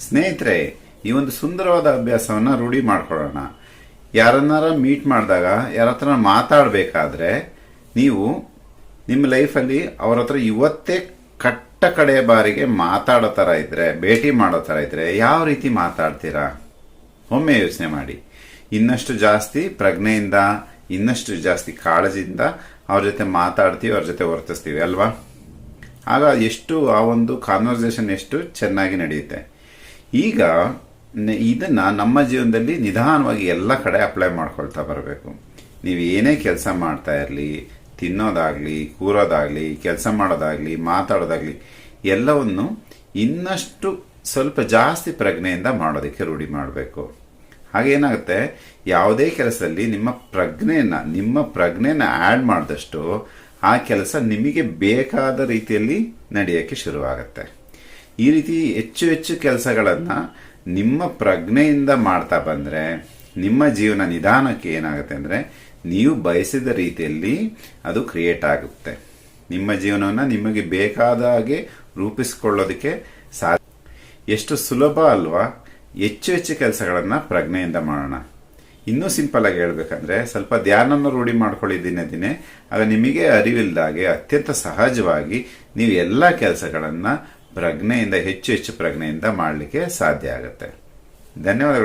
ಸ್ನೇಹಿತರೆ, ಈ ಒಂದು ಸುಂದರವಾದ ಅಭ್ಯಾಸವನ್ನು ರೂಢಿ ಮಾಡ್ಕೊಳ್ಳೋಣ. ಯಾರನ್ನಾರ ಮೀಟ್ ಮಾಡಿದಾಗ, ಯಾರ ಹತ್ರ ಮಾತಾಡಬೇಕಾದ್ರೆ, ನೀವು ನಿಮ್ಮ ಲೈಫಲ್ಲಿ ಅವ್ರ ಹತ್ರ ಇವತ್ತೇ ಕಟ್ಟ ಕಡೆ ಬಾರಿಗೆ ಮಾತಾಡೋ ಥರ ಇದ್ದರೆ ಭೇಟಿ ಮಾಡೋ ಥರ ಇದ್ದರೆ ಯಾವ ರೀತಿ ಮಾತಾಡ್ತೀರಾ? ಒಮ್ಮೆ ಯೋಚನೆ ಮಾಡಿ. ಇನ್ನಷ್ಟು ಜಾಸ್ತಿ ಪ್ರಜ್ಞೆಯಿಂದ, ಇನ್ನಷ್ಟು ಜಾಸ್ತಿ ಕಾಳಜಿಯಿಂದ ಅವ್ರ ಜೊತೆ ಮಾತಾಡ್ತೀವಿ, ಅವ್ರ ಜೊತೆ ವರ್ತಿಸ್ತೀವಿ, ಅಲ್ವಾ? ಆಗ ಎಷ್ಟು ಆ ಒಂದು ಕಾನ್ವರ್ಸೇಷನ್ ಎಷ್ಟು ಚೆನ್ನಾಗಿ ನಡೆಯುತ್ತೆ. ಈಗ ಇದನ್ನು ನಮ್ಮ ಜೀವನದಲ್ಲಿ ನಿಧಾನವಾಗಿ ಎಲ್ಲ ಕಡೆ ಅಪ್ಲೈ ಮಾಡ್ಕೊಳ್ತಾ ಬರಬೇಕು. ನೀವು ಏನೇ ಕೆಲಸ ಮಾಡ್ತಾ ಇರಲಿ, ತಿನ್ನೋದಾಗಲಿ, ಕೂರೋದಾಗಲಿ, ಕೆಲಸ ಮಾಡೋದಾಗಲಿ, ಮಾತಾಡೋದಾಗ್ಲಿ, ಎಲ್ಲವನ್ನು ಇನ್ನಷ್ಟು ಸ್ವಲ್ಪ ಜಾಸ್ತಿ ಪ್ರಜ್ಞೆಯಿಂದ ಮಾಡೋದಕ್ಕೆ ರೂಢಿ ಮಾಡಬೇಕು. ಹಾಗೇನಾಗುತ್ತೆ ಯಾವುದೇ ಕೆಲಸದಲ್ಲಿ ನಿಮ್ಮ ಪ್ರಜ್ಞೆಯನ್ನ, ನಿಮ್ಮ ಪ್ರಜ್ಞೆನ ಆ್ಯಡ್ ಮಾಡಿದಷ್ಟು ಆ ಕೆಲಸ ನಿಮಗೆ ಬೇಕಾದ ರೀತಿಯಲ್ಲಿ ನಡೆಯೋಕ್ಕೆ ಶುರುವಾಗುತ್ತೆ. ಈ ರೀತಿ ಹೆಚ್ಚು ಹೆಚ್ಚು ಕೆಲಸಗಳನ್ನು ನಿಮ್ಮ ಪ್ರಜ್ಞೆಯಿಂದ ಮಾಡ್ತಾ ಬಂದರೆ, ನಿಮ್ಮ ಜೀವನ ನಿಧಾನಕ್ಕೆ ಏನಾಗುತ್ತೆ ಅಂದರೆ, ನೀವು ಬಯಸಿದ ರೀತಿಯಲ್ಲಿ ಅದು ಕ್ರಿಯೇಟ್ ಆಗುತ್ತೆ. ನಿಮ್ಮ ಜೀವನವನ್ನು ನಿಮಗೆ ಬೇಕಾದ ಹಾಗೆ ರೂಪಿಸಿಕೊಳ್ಳೋದಕ್ಕೆ ಸಾಧ್ಯ. ಎಷ್ಟು ಸುಲಭ ಅಲ್ವಾ? ಹೆಚ್ಚು ಹೆಚ್ಚು ಕೆಲಸಗಳನ್ನು ಪ್ರಜ್ಞೆಯಿಂದ ಮಾಡೋಣ. ಇನ್ನೂ ಸಿಂಪಲ್ ಆಗಿ ಹೇಳ್ಬೇಕಂದ್ರೆ, ಸ್ವಲ್ಪ ಧ್ಯಾನವನ್ನು ರೂಢಿ ಮಾಡ್ಕೊಳ್ಳಿ ದಿನೇ ದಿನೇ. ಆಗ ನಿಮಗೆ ಅರಿವಿಲ್ಲದಾಗೆ ಅತ್ಯಂತ ಸಹಜವಾಗಿ ನೀವು ಎಲ್ಲ ಕೆಲಸಗಳನ್ನ ಪ್ರಜ್ಞೆಯಿಂದ ಹೆಚ್ಚು ಹೆಚ್ಚು ಪ್ರಜ್ಞೆಯಿಂದ ಮಾಡಲಿಕ್ಕೆ ಸಾಧ್ಯ ಆಗುತ್ತೆ. ಧನ್ಯವಾದಗಳು.